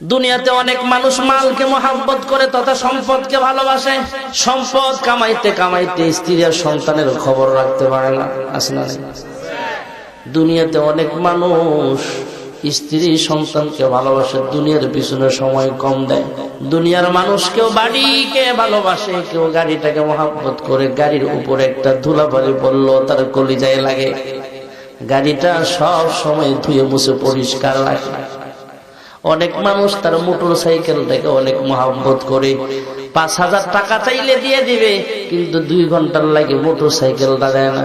দুনিয়াতে অনেক মানুষ মালকে মোহাব্বত করে, তথা সম্পদকে ভালোবাসে। সম্পদ কামাইতে কামাইতে স্ত্রী আর সন্তানের খবর রাখতে পারে না, আছে না দুনিয়াতে অনেক মানুষ স্ত্রী সন্তানকে ভালোবাসে, দুনিয়ার পিছনে সময় কম দেয়। দুনিয়ার মানুষ কেউ বাড়িকে ভালোবাসে, কেউ গাড়িটাকে মহাব্বত করে, গাড়ির উপরে একটা ধুলাবালি পড়ল, তার কলিজায় লাগে। গাড়িটা সব সময় ধুয়ে মুছে পরিষ্কার রাখে। অনেক মানুষ তার মোটর সাইকেলটাকে অনেক মহাব্বত করে। পাঁচ হাজার টাকা চাইলে দিয়ে দিবে, কিন্তু দুই ঘণ্টার লাগে মোটর সাইকেলটা দেয় না।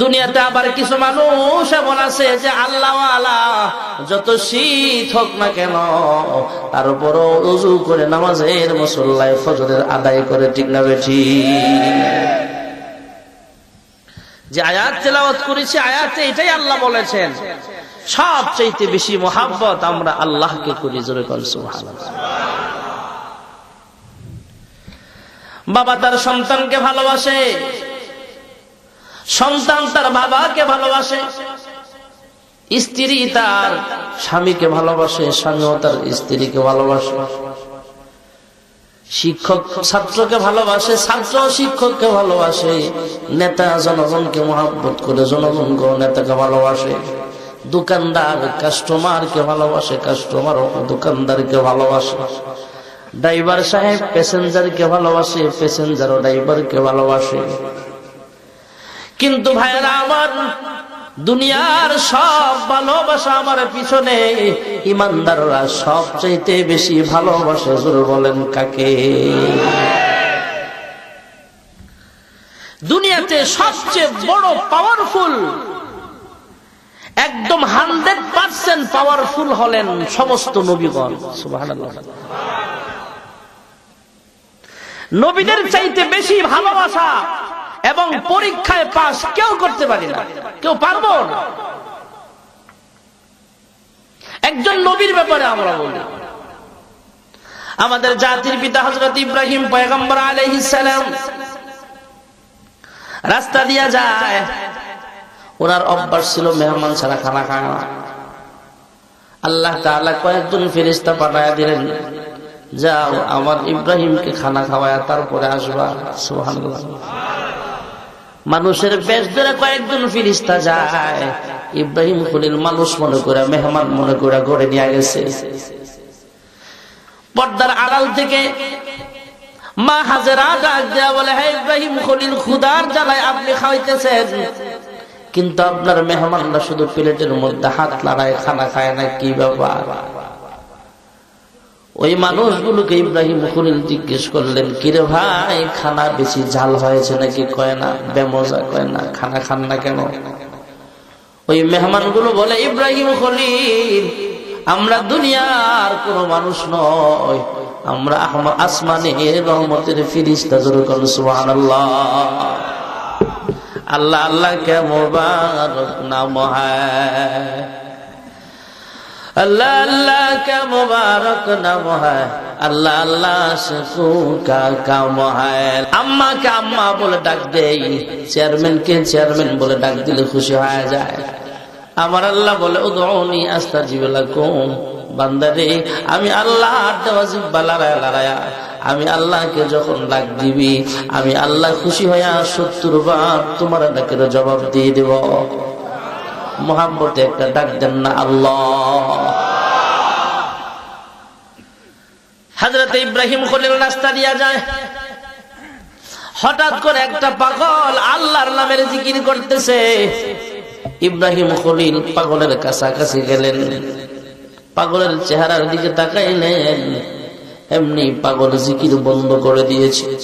দুনিয়াতে আবার কিছু মানুষ এমন আছে যে আল্লাহ যত শীত হোক না কেন, তার উপরও উজু করে নামাজের মুসল্লায় ফজরের আদায় করে, ঠিক না বেঠি? যে আয়াত তেলাওয়াত করেছি, আয়াতে এটাই আল্লাহ বলেছেন। সবচাইতে বেশি মোহাব্বত আমরা আল্লাহকে করি, জোরে বাবা তার সন্তানকে ভালোবাসে, সন্তান তার বাবাকে ভালোবাসে, স্ত্রী তার স্বামীকে ভালোবাসে, স্বামীও তার স্ত্রীকে ভালোবাসে। শিক্ষক ছাত্রকে ভালোবাসে, ছাত্র শিক্ষককে ভালোবাসে, নেতা জনগণকে মহাব্বত করে জনগণকে নেতাকে ভালোবাসে। দোকানদার কাস্টমারকে ভালোবাসে কাস্টমার দোকানদারকে ভালোবাসে। ড্রাইভার সাহেব প্যাসেঞ্জারকে ভালোবাসে, প্যাসেঞ্জারও ড্রাইভারকে ভালোবাসে। কিন্তু ভাইয়েরা আমার দুনিয়ার সব ভালোবাসা আমার পিছনে, ইমানদাররা সবচাইতে বেশি ভালোবাসে, জোর বলেন কাকে? দুনিয়াতে সবচেয়ে বড় পাওয়ারফুল একদম হান্ড্রেড পার্সেন্ট পাওয়ারফুল হলেন সমস্ত নবীগণ। নবীদের চাইতে বেশি ভালোবাসা এবং পরীক্ষায় পাস কেউ করতে পারি না। কেউ পারব না। একজন নবীর ব্যাপারে আমরা বলি। আমাদের জাতির পিতা হজরত ইব্রাহিম পয়গম্বর আলহিসাম রাস্তা দিয়া যায়। ওনার অভ্যাস ছিল মেহমান ছাড়া খানা খাওয়া। আল্লাহ তাআলা কয়েকজন ফেরিস্তা পাঠায় দিলেন, যাও, আমার ইব্রাহিমকে খানা খাওয়ায় তারপরে আসবা। সুবহানাল্লাহ। মানুষের বেশ ধরে কয়েকজন ফিরিস্তা যায়। ইব্রাহিম খলিল মানুষ মনে করে, মেহমান মনে করে গড়ে নিয়ে গেছে। পর্দার আড়াল থেকে মা হাজেরা বলে হ্যাঁ ইব্রাহিম খলিল খুদার জ্বালায় আপনি খাওয়াইতেছেন। কিন্তু আপনার মেহমানরা শুধু প্লেটের মধ্যে হাত লাগায় খানা খায় না, কি ব্যাপার? ওই মানুষগুলোকে ইব্রাহিম খলিল জিজ্ঞেস করলেন, কিরে ভাই, খানা বেশি ঝাল হয়েছে নাকি? কয়, না, বেমজা। কয়, না, খানা খান না কেন? ওই মেহমানগুলো বলে, ইব্রাহিম খলিল আমরা দুনিয়ার কোন মানুষ নয় আমরা আসমানের রহমতের ফিরিস্তা, জোর করুন সুবহানাল্লাহ। আল্লাহ আল্লাহ কে মুবারক নাম আল্লাহ আল্লাহ কে মুবারক নাম আল্লাহ আল্লাহ কা কাম আম্মা কে আম্মা বলে ডাক দেই। চেয়ারম্যান কে চেয়ারম্যান বলে ডাক দিলে খুশি হয়ে যায়। আমার আল্লাহ বলে ও দৌনি আস্তা জীবলা কম বান্দারে, আমি আল্লাহ আড্ডা বাজি লড়াই লড়াইয়া আমি আল্লাহকে যখন ডাক দিবি, আমি আল্লাহ খুশি হইয়া সত্তর বার তোমার ডাকের জবাব দিয়ে দেব। মোহাম্মতে একটা ডাক দেন না আল্লাহ। ইব্রাহিম খলিল রাস্তা দিয়া যায়। হঠাৎ করে একটা পাগল আল্লাহর নামের জিকির করতেছে। ইব্রাহিম খলিল পাগলের কাছাকাছি গেলেন। পাগলের চেহারার দিকে তাকাইলেন। এমনি পাগল জিকির বন্ধ করে দিয়েছে।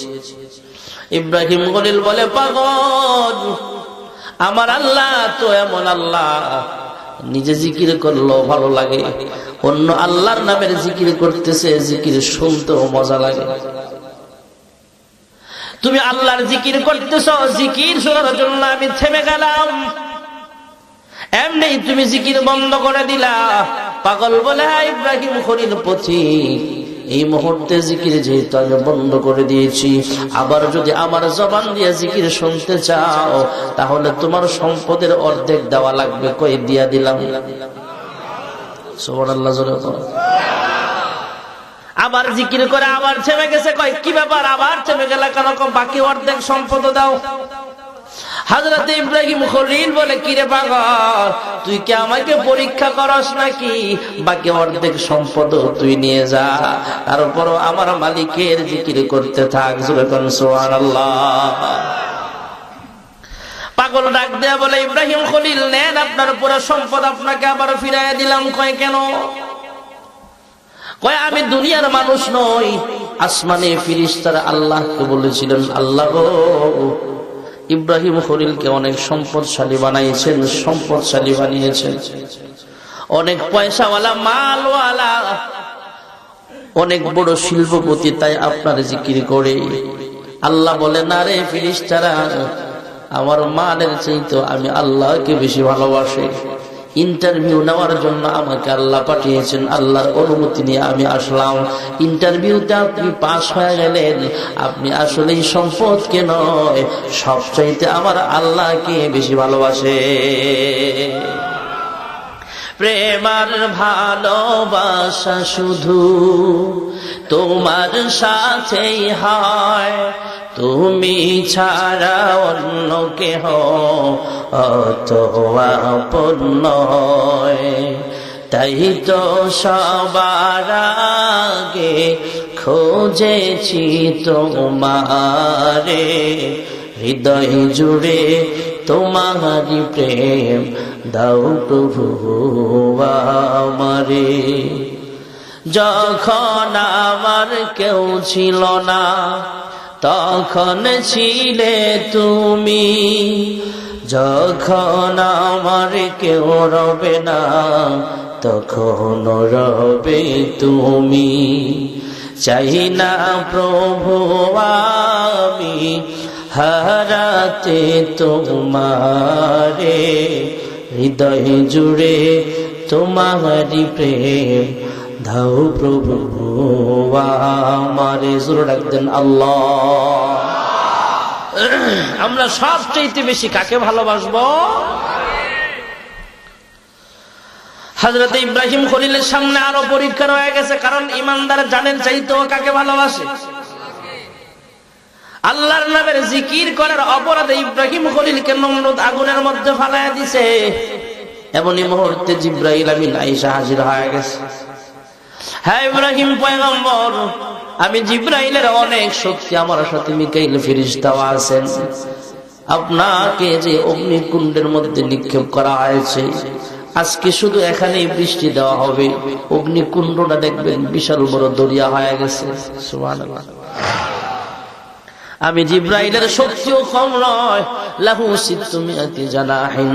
ইব্রাহিম খলিল বলে, পাগল, আমার আল্লাহ তো এমন আল্লাহ। নিজে জিকির করল ভালো লাগে। অন্য আল্লাহর নামের জিকির করতেছে, জিকির শুনতেও মজা লাগে। তুমি আল্লাহর জিকির করতেছ, জিকির শোনার জন্য আমি থেমে গেলাম। এমনি তুমি জিকির বন্ধ করে দিলা। পাগল বলে হ্যাঁ ইব্রাহিম খলিল পথিক। এই মুহূর্তে জিকির যেহেতু আমি বন্ধ করে দিয়েছি, আবার যদি আমার জবান দিয়ে জিকির শুনতে চাও, তাহলে তোমার সম্পদের অর্ধেক দেওয়া লাগবে। কই দিয়া দিলাম। আবার জিকির করে আবার থেমে গেছে। কয় কি ব্যাপার? আবার থেমে গেলে কেন বাকি অর্ধেক সম্পদ দাও। হাজরত ইব্রাহিম খলিল বলে, কিরে পাগল, তুই কি আমাকে পরীক্ষা করস নাকি? বাকি অর্ধেক সম্পদ তুই নিয়ে যা। তারপরও আমার মালিকের জিকির করতে থাক। যখন সোহান পাগল ডাক দেয়া বলে, ইব্রাহিম খলিল, নেন আপনার পুরো সম্পদ আপনাকে আবার ফিরাই দিলাম। কয়, কেন? কয়, আমি দুনিয়ার মানুষ নই, আসমানে ফিরিস্তার আল্লাহকে বলেছিলেন, আল্লাহ ইব্রাহিম খলিলকে অনেক সম্পদশালী বানাইছেন, সম্পদশালী বানিয়েছেন। অনেক পয়সাওয়ালা, মালওয়ালা, অনেক বড় শিল্পপতি তাই আপনার জিকির করে। আল্লাহ বলে, না রে ফিরিস্তারা, আমার মানের চাইতো আমি আল্লাহকে বেশি ভালোবাসি। ইন্টারভিউ নেওয়ার জন্য আমাকে আল্লাহ পাঠিয়েছেন, আল্লাহর অনুমতি নিয়ে আমি আসলাম। ইন্টারভিউতে আপনি পাশ হয়ে গেলেন, আপনি আসলে সম্পদকে নয়, সবচাইতে আমার আল্লাহকে বেশি ভালোবাসে। প্রেমার ভালোবাসা শুধু তোমার সাথেই হয় তুমি ছাড়া অন্য কেহ অত তাই তো সবার আগে খোঁজেছি তোমারে। হৃদয় জুড়ে তোমারি প্রেম দাও প্রভু আমারে। যখন আমার কেউ ছিল না তখন ছিলে তুমি, যখন আমার কেউ রবে না, তখন রবে তুমি। চাই না প্রভু আমি হারাতে তোমারে, হৃদয় জুড়ে তোমারি প্রেম। ধাও প্রভু আমারে ডাকতেন আল্লাহ। আমরা সবচাইতে বেশি কাকে ভালোবাসবো? হাজরত ইব্রাহিম খলিলের সামনে আরও পরীক্ষা রয়ে গেছে, কারণ ইমানদার জানেন চাইতো কাকে ভালোবাসে? আল্লাহর নামের জিকির করার অপরাধে ইব্রাহিম খলিলকে নমরুদ আগুনের মধ্যে ফালাইয়া দিছে। এমনই মুহূর্তে জিব্রাইল আমিন আইসা হাজির হয়ে গেছে। হ্যাঁ ইব্রাহিম পয়গম্বর, আমি জিব্রাইলের অনেক শক্তি আমার সাথে মিকাইল ফিরিস্তাও আছেন। আপনাকে যে অগ্নিকুণ্ডের মধ্যে নিক্ষেপ করা হয়েছে, আজকে শুধু এখানেই বৃষ্টি দেওয়া হবে। অগ্নিকুণ্ডটা দেখবেন বিশাল বড় দরিয়া হয়ে গেছে। আমি জিব্রাইলের শক্তিও কম নয়, লাহু সিত্তুমিয়াতি জানাহিন।